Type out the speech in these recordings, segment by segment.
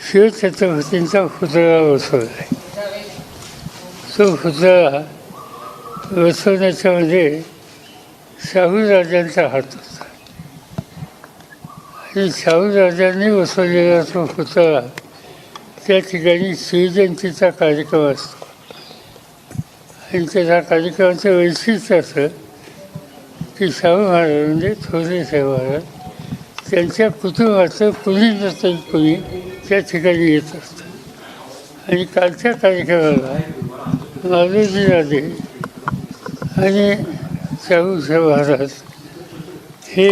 शिवछत्रपतींचा पुतळा बसवला आहे तो पुतळा वसवण्याच्यामध्ये म्हणजे शाहू राजांचा हात होता. आणि शाहू राजांनी बसवलेला तो पुतळा त्या ठिकाणी शिवजयंतीचा कार्यक्रम असतो. आणि त्या कार्यक्रमाचं वैशिष्ट्य असं की शाहू महाराज म्हणजे थोरले साहेब महाराज त्यांच्या कुटुंबाचं कुणी नसेल कुणी त्या ठिकाणी येत असतात आणि कालच्या कार्यक्रमाला माधवजी राजे आणि शाहू महाराज हे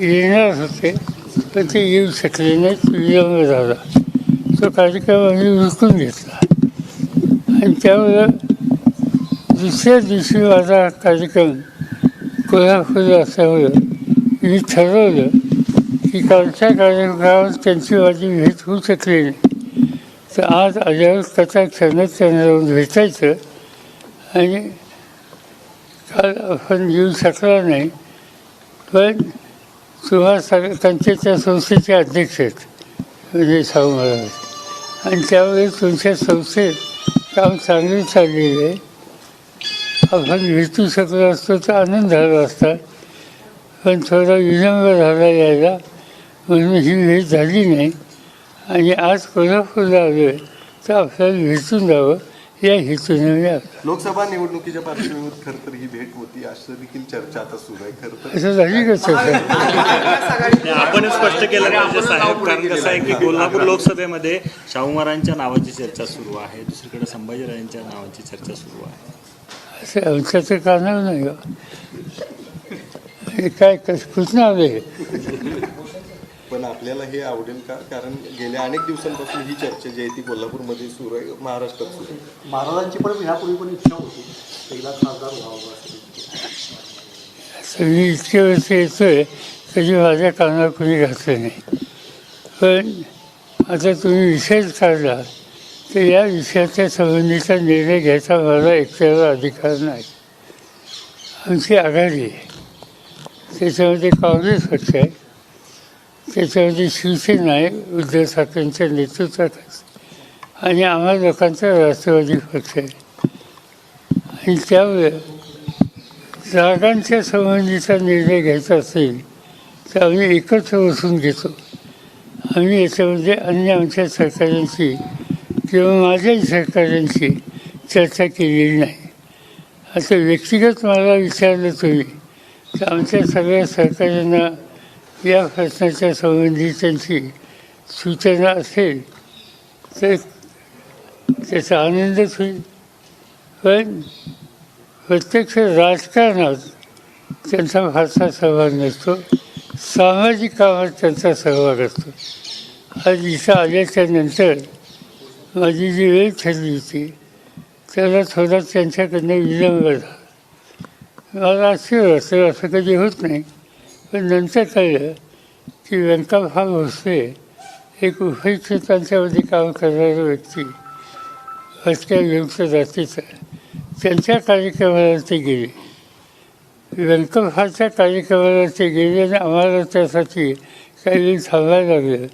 येणार होते पण ते येऊ शकले नाहीत. विलंब झाला तो कार्यक्रम आम्ही विकून घेतला. आणि त्यामुळं दुसऱ्या दिवशी माझा कार्यक्रम कोल्हापूर असल्यामुळं मी ठरवलं की कालच्या कार्यक्रमात त्यांची माझी भेट होऊ शकली तर आज आल्यावर कथा क्षणच त्यांना जाऊन भेटायचं. आणि काल आपण येऊ शकला नाही. पण तुम्हा सग त्यांचे त्या संस्थेचे अध्यक्ष आहेत. म्हणजे शाहू महाराज. आणि त्यावेळी तुमच्या संस्थेत काम चांगले चाललेलं आहे. आपण भेटू शकलो असतो तर आनंद झाला असता. पण थोडा विलंब झाला यायला. म्हणून ही भेट झाली नाही. आणि आज कोल्हापूरला आलो आहे तर आपल्याला भेटून जावं या हेतूने लोकसभा निवडणुकीच्या पार्श्वभूमीवर खरं तर ही भेट होती. असं देखील चर्चा आता सुरू आहे. खरं तर असं झाली का चर्चा? आपण स्पष्ट केलं साहेब. कारण कसं आहे की कोल्हापूर लोकसभेमध्ये शाहू महाराजांच्या नावाची चर्चा सुरू आहे. दुसरीकडे संभाजीराजांच्या नावाची चर्चा सुरू आहे. असं आमच्या तर कानावर नाही हो. काय कस कुठनं आलं? हे आपल्याला हे आवडेल का? कारण गेल्या अनेक दिवसांपासून ही चर्चा जी आहे ती कोल्हापूरमध्ये सुरू आहे महाराष्ट्रात सुरू आहे. महाराजांची पण ह्यापूर्वी पण इच्छा होती. एकदा खासदार व्हावं असं मी इतके वर्ष येतोय कधी माझ्या कानावर कुणी घातलं नाही. पण आता तुम्ही विषयच काढला तर या विषयाच्या संबंधीचा निर्णय घ्यायचा मला एकट्याला अधिकार नाही. आमची आघाडी आहे. त्याच्यामध्ये काँग्रेस पक्ष आहे. त्याच्यामध्ये शिवसेना आहे उद्धव ठाकरेंच्या नेतृत्वात आणि आम्हा लोकांचा राष्ट्रवादी पक्ष आहे. आणि त्यामुळे जागांच्या संबंधीचा निर्णय घ्यायचा असेल तर आम्ही एकत्र बसून घेतो. आम्ही याच्यामध्ये अन्य आमच्या सरकारांशी किंवा माझ्याही सरकारांशी चर्चा केलेली नाही. आता व्यक्तिगत मला विचारलं तुम्ही तर आमच्या सगळ्या सरकारांना या प्रश्नाच्या संबंधी त्यांची सूचना असेल तर त्याचा आनंदच होईल. पण प्रत्यक्ष राजकारणात त्यांचा फारसा सहभाग नसतो. सामाजिक कामात त्यांचा सहभाग असतो. आज इथं आल्याच्यानंतर माझी जी वेळ ठरली होती त्याला थोडा त्यांच्याकडनं विलंब झाला. मला आश्चर्य वाटतं असं कधी होत नाही. पण नंतर कळलं की व्यंकटराव भोसले एक उपेक्षितांच्यामध्ये काम करणारा व्यक्ती. भटक्या विमुक्त जातीचा. त्यांच्या कार्यक्रमाला ते गेले. व्यंकटभाच्या कार्यक्रमाला ते गेले आणि आम्हाला त्यासाठी काही थांबायला लागलं.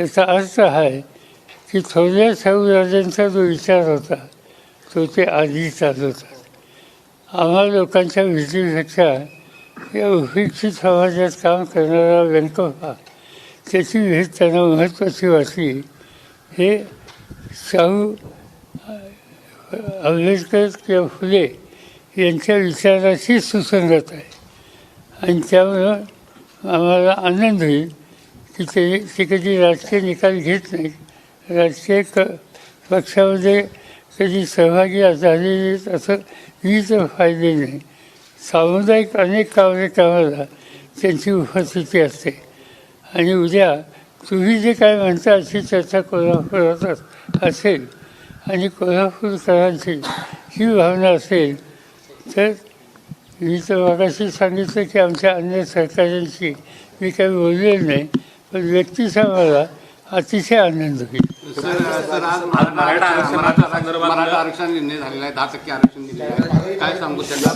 याचा अर्थ आहे की थोड्या शाहूराजांचा जो विचार होता तो ते आधी चालत होता आम्हा लोकांच्या भीतीपेक्षा या उपेक्षित समाजात काम करणारा व्यंकप्पा त्याची भेट त्यांना महत्त्वाची वाटली? हे शाहू आंबेडकर किंवा फुले यांच्या विचाराशी सुसंगत आहे. आणि त्यामुळं आम्हाला आनंद होईल की ते ते कधी राजकीय निकाल घेत नाहीत. राजकीय क पक्षामध्ये कधी सहभागी झालेले असं मी तर फायदे नाही. सामुदायिक अनेक कार्यक्रमाला त्यांची उपस्थिती असते. आणि उद्या तुम्ही जे काय म्हणता अशी चर्चा कोल्हापुरात असेल आणि कोल्हापूरकरांची ही भावना असेल तर मी तर मागाशी सांगितलं की आमच्या अन्य सहकाऱ्यांशी मी काही बोललेलं नाही पण व्यक्तीचा मला अतिशय आनंद होईल. मराठा आरक्षण निर्णय झालेला आहे दहा टक्के आरक्षण दिलेलं आहे काय सांगू त्यांना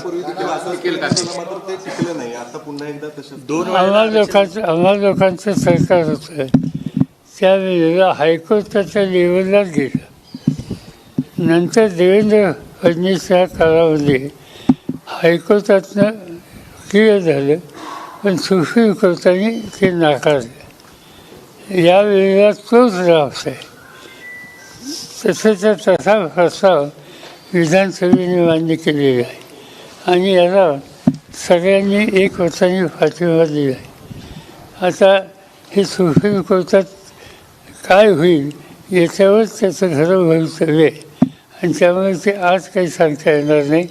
ते? टिकलं नाही आता पुन्हा एकदा दोन आम्हा लोकांचं आम्हा लोकांचं सरकार होतं. त्यावेळेला हायकोर्टाच्या लेवललाच गेलं. नंतर देवेंद्र फडणवीसच्या काळामध्ये हायकोर्टातनं क्लिअर झालं पण सुप्रीम कोर्टाने ते नाकारलं. यावेळेला तोच राहत आहे तसंचा तसा प्रस्ताव विधानसभेने मान्य केलेला आहे आणि याला सगळ्यांनी एक वर्षाने पाठिंबा दिला आहे. आता हे सुप्रीम कोर्टात काय होईल याच्यावर त्याचं खरं भवितव्य आहे. आणि त्यामुळे ते आज काही सांगता येणार नाही.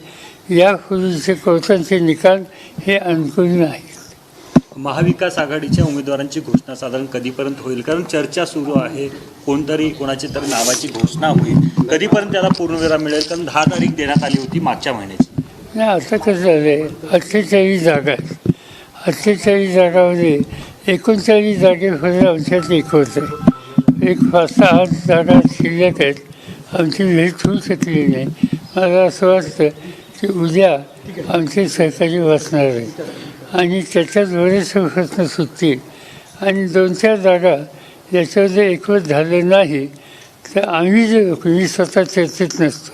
यापूर्वीचे कोर्टांचे निकाल हे अनुकूल नाहीत. महाविकास आघाडीच्या उमेदवारांची घोषणा साधारण कधीपर्यंत होईल? कारण चर्चा सुरू आहे. कोणतरी कोणाची तरी नावाची घोषणा होईल. कधीपर्यंत त्याला पूर्णविराम मिळेल? कारण दहा तारीख देण्यात आली होती मागच्या महिन्याची. नाही आता कसं झालं आहे अठ्ठेचाळीस जागा आहेत. अठ्ठेचाळीस जागामध्ये म्हणजे एकोणचाळीस जागे आमच्यात एक होत. एक पाच सहा जागा शिल्लक आहेत. आमची भेट होऊ शकली नाही. मला असं वाटतं की उद्या आमचे सहकारी बसणार आहेत. आणि त्याच्यात बरेचसे प्रश्न सुटतील. आणि दोन चार जागा याच्यामध्ये एकवत झालं नाही तर आम्ही जे मी स्वतः चर्चेत नसतो.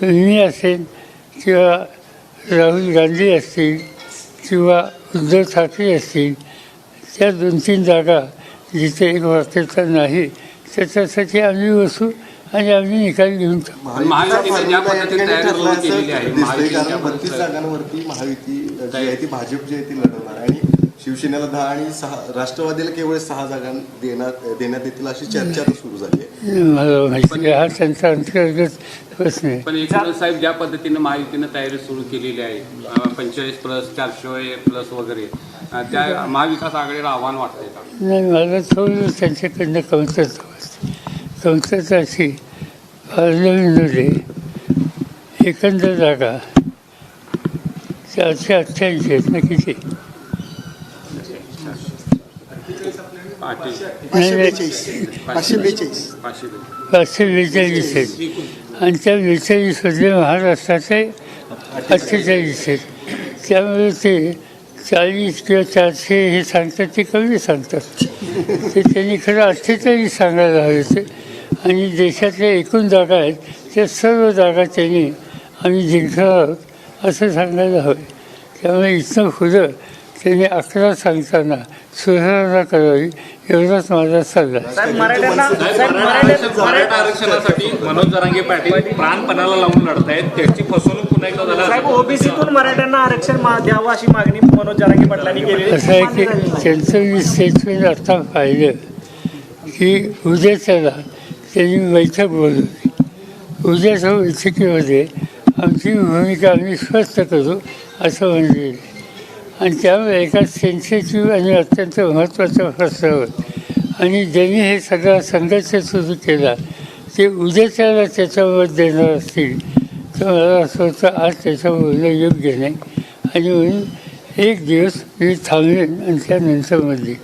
तर मी असेल किंवा राहुल गांधी असतील किंवा उद्धव ठाकरे असतील त्या दोन तीन जागा जिथे एक वाचता नाही त्याच्यासाठी आम्ही बसू आणि आम्ही निकाल घेऊन टाकू. महायुतीने ज्या पद्धतीने तयारी सुरू केलेली आहे, दिसतंय महायुतीच्या कारण बत्तीस पद्धतीने- जागांवरती महायुती जी आहे ती भाजप जी आहे ती लढवणार आणि शिवसेनेला दहा आणि सहा राष्ट्रवादीला केवळ सहा जागा देण्यात देण्यात येतील अशी चर्चा आता सुरू झाली आहे. मला माहिती आहे, हा त्यांचा अंतर्गत प्रश्न आहे. पण एकनाथ साहेब ज्या पद्धतीने महायुतीनं तयारी सुरू केलेली आहे पंचेचाळीस प्लस चारशे प्लस वगैरे अं, त्या महाविकास आघाडीला आव्हान वाटतंय का? नाही मला थोडं त्यांच्याकडनं कमतरता वाटते. अशी पार्लमेंटमध्ये एकंदर जागा चारशे अठ्ठ्याऐंशी आहेत ना किती? पाचशे बेचाळीस. आहेत. आणि त्या बेचाळीसमध्ये महाराष्ट्राचे अठ्ठेचाळीस आहेत. त्यामुळे ते चाळीस किंवा चारशे हे सांगतात ते कमी सांगतात. ते त्यांनी खरं अठ्ठेचाळीस सांगायला हवे ते आणि देशातल्या एकूण जागा आहेत त्या सर्व जागा त्यांनी आम्ही जिंकणार आहोत असं सांगायला हवे. त्यामुळे इथनं पुढं त्यांनी अकरा सांगताना सुधारणा करावी एवढाच माझा सल्ला. मराठा आरक्षणासाठी मनोज जरांगे पाटील प्राणपणाला लावून लढतायत. त्याची फसवणूक पुन्हा एकदा झाली साहेब ओबीसीतून मराठ्यांना आरक्षण द्यावं अशी मागणी मनोज जरांगे पाटलांनी केली. असं आहे की त्यांचं मी स्टेटमेंट आता पाहिलं की उद्याच्याला त्यांनी बैठक बोलवली उद्याच्या बैठकीमध्ये आमची भूमिका आम्ही स्पष्ट करू असं म्हणले. आणि त्यामुळे एका सेन्सिटिव्ह आणि अत्यंत महत्त्वाचा प्रस्ताव आणि ज्यांनी हे सगळा संघर्ष सुरू केला ते उद्याच्या त्याच्यावर देणार असतील. तर मला असं होतं आज त्याच्या बोलणं योग्य नाही. आणि म्हणून एक दिवस मी थांबेन आणि त्यानंतरमध्ये